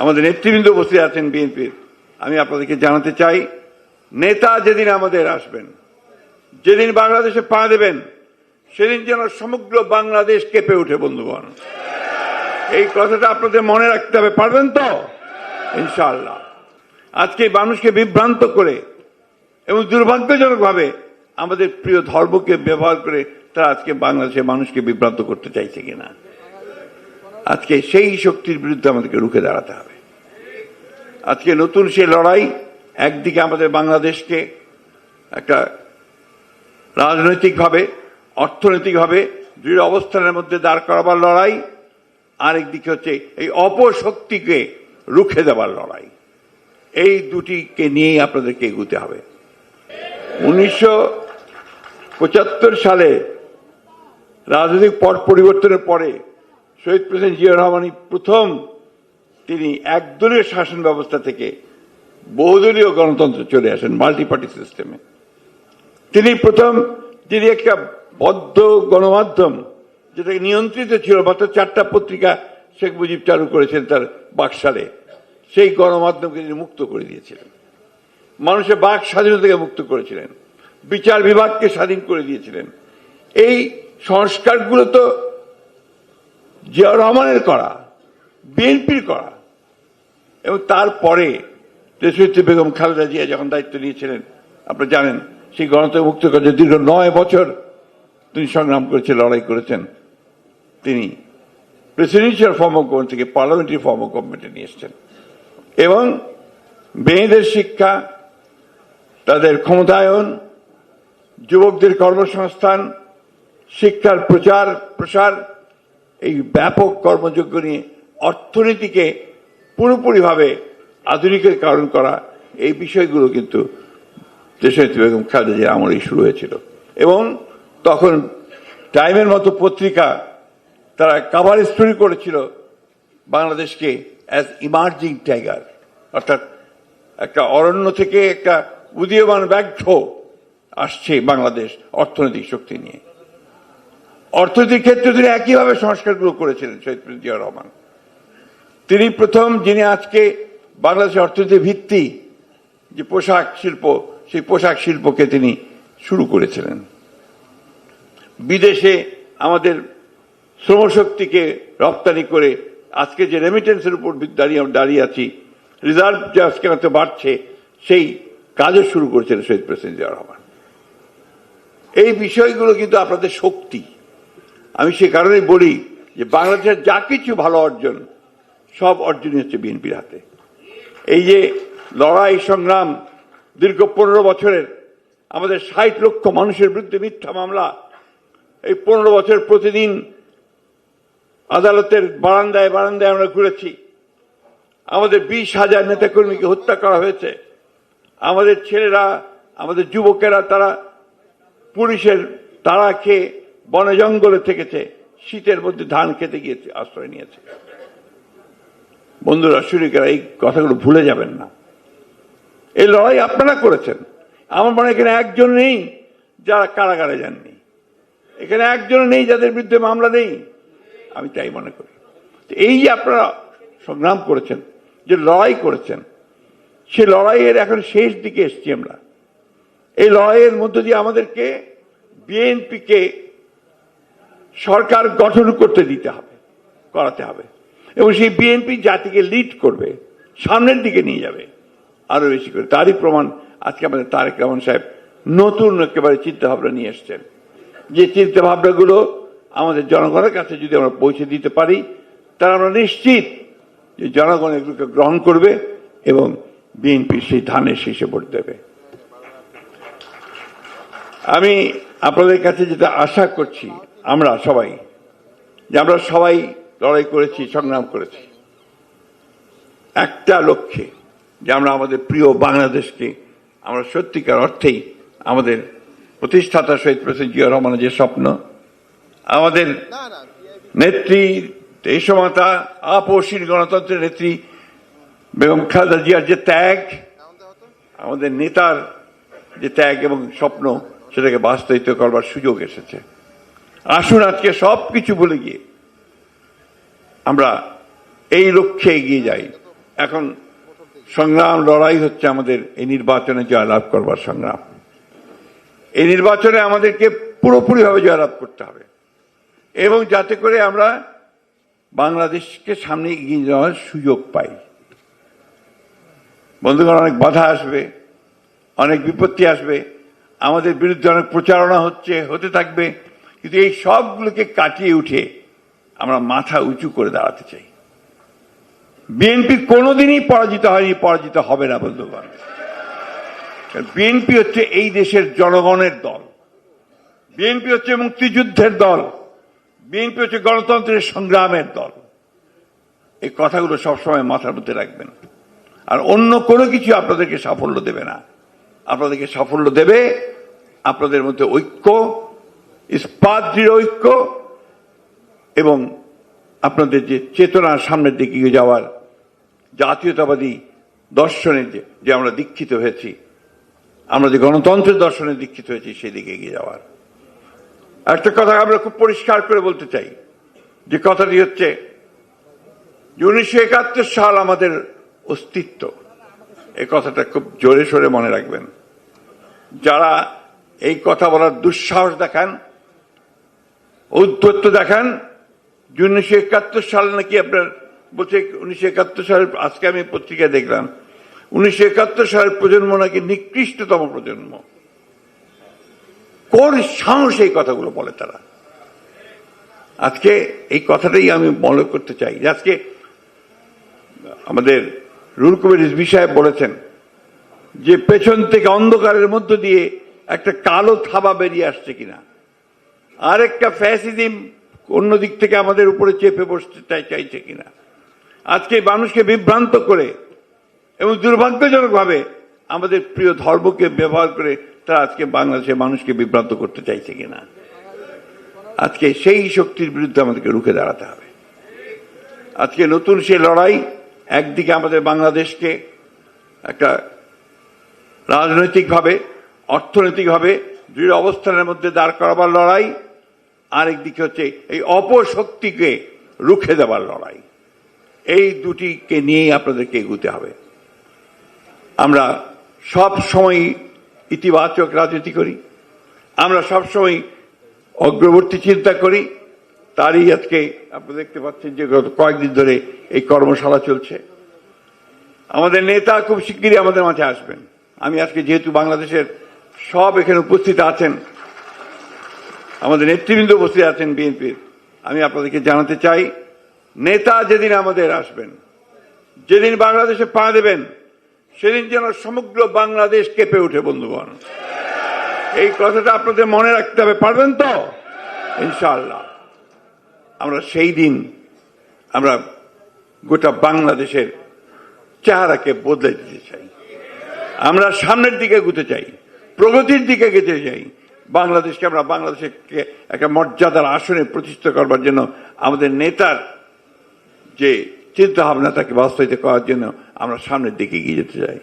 আমাদের নেতৃবৃন্দ উপস্থিত আছেন বিএনপির। আমি আপনাদেরকে জানাতে চাই, নেতা যেদিন আমাদের আসবেন, যেদিন বাংলাদেশে পা দেবেন, সেদিন যেন সমগ্র বাংলাদেশ কেঁপে উঠে বন্ধুগণ। এই কথাটা আপনাদের মনে রাখতে হবে, পারবেন তো? ইনশাআল্লাহ। আজকে মানুষকে বিভ্রান্ত করে এবং দুর্ভাগ্যজনকভাবে আমাদের প্রিয় ধর্মকে ব্যবহার করে তারা আজকে বাংলাদেশের মানুষকে বিভ্রান্ত করতে চাইছে কিনা। আজকে সেই শক্তির বিরুদ্ধে আমাদেরকে রুখে দাঁড়াতে হবে। আজকে নতুন সে লড়াই একদিকে আমাদের বাংলাদেশকে একটা রাজনৈতিকভাবে, অর্থনৈতিকভাবে দৃঢ় অবস্থানের মধ্যে দাঁড় করাবার লড়াই আরেকদিকে হচ্ছে এই অপশক্তিকে রুখে দেওয়ার লড়াই। এই দুটিকে নিয়েই আপনাদেরকে এগুতে হবে। উনিশশো পঁচাত্তর সালে রাজনৈতিক পট পরিবর্তনের পরে শহীদ প্রেসিডেন্ট জিয়া রহমানই প্রথম তিনি একদলীয় শাসন ব্যবস্থা থেকে বহুদলীয় গণতন্ত্র চলে আসেন মাল্টি পার্টি সিস্টেমে তিনি প্রথম, যিনি একটা বদ্ধ গণমাধ্যম, যেটাকে নিয়ন্ত্রিত ছিল মাত্র চারটা পত্রিকা শেখ মুজিব চালু করেছেন তার বাকশালে, সেই গণমাধ্যমকে তিনি মুক্ত করে দিয়েছিলেন। মানুষের বাক স্বাধীনতাকে মুক্ত করেছিলেন। বিচার বিভাগকে স্বাধীন করে দিয়েছিলেন। এই সংস্কারগুলো তো জিয়া রহমানের করা, বিএনপির করা। এবং তারপরে দেশনেত্রী বেগম খালেদা জিয়া যখন দায়িত্ব নিয়েছিলেন, আপনারা জানেন, সেই গণতন্ত্র মুক্ত করার দীর্ঘ নয় বছর তিনি সংগ্রাম করেছেন, লড়াই করেছেন, তিনি প্রেসিডেন্সিয়াল ফর্ম অফ গভর্নমেন্ট থেকে পার্লামেন্টারি ফর্ম অফ গভর্নমেন্টে নিয়ে এসছেন। এবং মেয়েদের শিক্ষা, তাদের ক্ষমতায়ন, যুবকদের কর্মসংস্থান, শিক্ষার প্রচার প্রসার এই ব্যাপক কর্মযোগ্য নিয়ে অর্থনীতিকে পুরোপুরিভাবে আধুনিকের কারণ করা, এই বিষয়গুলো কিন্তু দেশনেত্রী বেগম খালেদা আমলেই শুরু হয়েছিল। এবং তখন টাইমের মতো পত্রিকা তারা কাভার স্টোরি করেছিল বাংলাদেশকে অ্যাজ ইমার্জিং টাইগার অর্থাৎ একটা অরণ্য থেকে একটা উদীয়মান ব্যাঘ্র আসছে বাংলাদেশ অর্থনৈতিক শক্তি নিয়ে। অর্থনৈতিক ক্ষেত্রে তিনি একইভাবে সংস্কারগুলো করেছিলেন, শহীদ জিয়া রহমান। তিনি প্রথম যিনি আজকে বাংলাদেশের অর্থনীতির ভিত্তি, যে পোশাক শিল্প, সেই পোশাক শিল্পকে তিনি শুরু করেছিলেন। বিদেশে আমাদের শ্রমশক্তিকে রপ্তানি করে আজকে যে রেমিটেন্সের উপর দাঁড়িয়ে দাঁড়িয়ে আছি রিজার্ভ যে আজকে হয়তো বাড়ছে, সেই কাজও শুরু করেছিলেন শহীদ প্রেসিডেন্ট জিয়া রহমান। এই বিষয়গুলো কিন্তু আপনাদের শক্তি। আমি সে কারণেই বলি যে বাংলাদেশের যা কিছু ভালো অর্জন, সব অর্জনই হচ্ছে বিএনপির হাতে। এই যে লড়াই সংগ্রাম দীর্ঘ পনেরো বছরের আমাদের ষাট লক্ষ মানুষের বিরুদ্ধে মিথ্যা মামলা, এই পনেরো বছর প্রতিদিন আদালতের বারান্দায় বারান্দায় আমরা ঘুরেছি। আমাদের বিশ হাজার নেতাকর্মীকে হত্যা করা হয়েছে। আমাদের ছেলেরা, আমাদের যুবকেরা, তারা পুলিশের তারা খেয়ে বনে জঙ্গলে থেকেছে, শীতের মধ্যে ধান খেতে গিয়েছে, আশ্রয় নিয়েছে। বন্ধুরা সুরিকেরা এই কথাগুলো ভুলে যাবেন না। এই লড়াই আপনারা করেছেন। আমার মনে এখানে একজন নেই যারা কারাগারে যাননি। এখানে একজন নেই যাদের বিরুদ্ধে মামলা নেই। আমি তাই মনে করি। এই যে আপনারা সংগ্রাম করেছেন, যে লড়াই করেছেন, সে লড়াইয়ের এখন শেষ দিকে এসছি আমরা। এই লড়াইয়ের মধ্য দিয়ে আমাদেরকে বিএনপিকে সরকার গঠন করতে দিতে হবে, করাতে হবে। এবং সেই বিএনপি জাতিকে লিড করবে, সামনের দিকে নিয়ে যাবে আরও বেশি করে। তারই প্রমাণ আজকে আমাদের তারেক রহমান সাহেব নতুন একেবারে চিন্তাভাবনা নিয়ে এসছেন। যে চিন্তাভাবনাগুলো আমাদের জনগণের কাছে যদি আমরা পৌঁছে দিতে পারি, তাহলে আমরা নিশ্চিত যে জনগণ এগুলোকে গ্রহণ করবে এবং বিএনপি সেই ধানের শীষে ভোট দেবে। আমি আপনাদের কাছে যেটা আশা করছি আমরা সবাই, যে আমরা সবাই লড়াই করেছি, সংগ্রাম করেছি। একটা লক্ষ্যে যে আমরা আমাদের প্রিয় বাংলাদেশকে আমরা সত্যিকার অর্থেই আমাদের প্রতিষ্ঠাতা শহীদ প্রেসিডেন্ট জিয়া রহমানের যে স্বপ্ন, আমাদের নেত্রী দেশমাতা আপসীন গণতন্ত্রের নেত্রী বেগম খালেদা জিয়ার যে ত্যাগ, আমাদের নেতার যে ত্যাগ এবং স্বপ্ন, সেটাকে বাস্তবিত করবার সুযোগ এসেছে। আসুন আজকে সব কিছু বলে গিয়ে আমরা এই লক্ষ্যে এগিয়ে যাই। এখন সংগ্রাম, লড়াই হচ্ছে আমাদের এই নির্বাচনে জয়লাভ করবার সংগ্রাম। এই নির্বাচনে আমাদেরকে পুরোপুরিভাবে জয়লাভ করতে হবে। এবং যাতে করে আমরা বাংলাদেশকে সামনে এগিয়ে যাওয়ার সুযোগ পাই। বন্ধুগণ, অনেক বাধা আসবে, অনেক বিপত্তি আসবে। আমাদের বিরুদ্ধে অনেক প্রচারণা হচ্ছে, হতে থাকবে। কিন্তু এই সবগুলোকে কাটিয়ে উঠে আমরা মাথা উঁচু করে দাঁড়াতে চাই। বিএনপি কোনোদিনই পরাজিত হয়নি, পরাজিত হবে না, বন্ধুগণ। বিএনপি হচ্ছে এই দেশের জনগণের দল। বিএনপি হচ্ছে মুক্তিযুদ্ধের দল। বিএনপি হচ্ছে গণতন্ত্রের সংগ্রামের দল। এই কথাগুলো সবসময় মাথার মধ্যে রাখবেন। আর অন্য কোনো কিছু আপনাদেরকে সাফল্য দেবে না। আপনাদেরকে সাফল্য দেবে আপনাদের মধ্যে ঐক্য ইস্পাত দৃঢ় ঐক্য এবং আপনাদের যে চেতনার সামনের দিকে যাওয়ার জাতীয়তাবাদী দর্শনে যে যে আমরা দীক্ষিত হয়েছি, আমরা যে গণতন্ত্রের দর্শনে দীক্ষিত হয়েছি সেদিকে এগিয়ে যাওয়ার। একটা কথা আমরা খুব পরিষ্কার করে বলতে চাই, যে কথাটি হচ্ছে, যে উনিশশো একাত্তর সাল আমাদের অস্তিত্ব। এ কথাটা খুব জোরে সোরে মনে রাখবেন। যারা এই কথা বলার দুঃসাহস দেখান ঔদ্ধত্য দেখান। উনিশশো একাত্তর সাল নাকি আপনার বলছে, উনিশশো একাত্তর সালের আজকে আমি পত্রিকায় দেখলাম। উনিশশো একাত্তর সালের প্রজন্ম নাকি নিকৃষ্টতম প্রজন্ম। কোন সাহস এই কথাগুলো বলে তারা? আজকে এই কথাটাই আমি মনে করতে চাই আজকে আমাদের রুল কবির রিজভি সাহেব বলেছেন যে পেছন থেকে অন্ধকারের মধ্য দিয়ে একটা কালো থাবা বেরিয়ে আসছে কিনা। আরেকটা ফ্যাসিজম অন্য দিক থেকে আমাদের উপরে চেপে বসতে চাইছে কিনা? আজকে মানুষকে বিভ্রান্ত করে এবং দুর্ভাগ্যজনকভাবে আমাদের প্রিয় ধর্মকে ব্যবহার করে তারা আজকে বাংলাদেশের মানুষকে বিভ্রান্ত করতে চাইছে কিনা? আজকে সেই শক্তির বিরুদ্ধে আমাদেরকে রুখে দাঁড়াতে হবে। আজকে নতুন সে লড়াই একদিকে আমাদের বাংলাদেশকে একটা রাজনৈতিকভাবে, অর্থনৈতিকভাবে দৃঢ় অবস্থানের মধ্যে দাঁড় করাবার লড়াই আরেকদিকে হচ্ছে এই অপশক্তিকে রুখে দেওয়ার লড়াই। এই দুটিকে নিয়েই আপনাদেরকে এগুতে হবে। আমরা সব সময় ইতিবাচক রাজনীতি করি, আমরা সব সময় অগ্রবর্তী চিন্তা করি। তারই আজকে আপনি দেখতে পাচ্ছেন যে গত কয়েকদিন ধরে এই কর্মশালা চলছে। আমাদের নেতা খুব শিগগিরই আমাদের মাঝে আসবেন। আমি আজকে যেহেতু বাংলাদেশের সব এখানে উপস্থিত আছেন আমাদের নেতৃবৃন্দ উপস্থিত আছেন বিএনপির আমি আপনাদেরকে জানাতে চাই, নেতা যেদিন আমাদের আসবেন, যেদিন বাংলাদেশে পা দেবেন, সেদিন যেন সমগ্র বাংলাদেশ কেঁপে উঠে বন্ধুগণ। এই কথাটা আপনাদের মনে রাখতে হবে, পারবেন তো? ইনশাআল্লাহ। আমরা সেই দিন আমরা গোটা বাংলাদেশের চেহারাকে বদলে দিতে চাই। আমরা সামনের দিকে এগুতে চাই, প্রগতির দিকে যেতে চাই। বাংলাদেশকে আমরা বাংলাদেশকে একটা মর্যাদার আসনে প্রতিষ্ঠিত করবার জন্য আমাদের নেতার যে চিন্তা ভাবনা তাকে বাস্তবায়িত করার জন্য আমরা সামনের দিকে এগিয়ে যেতে চাই।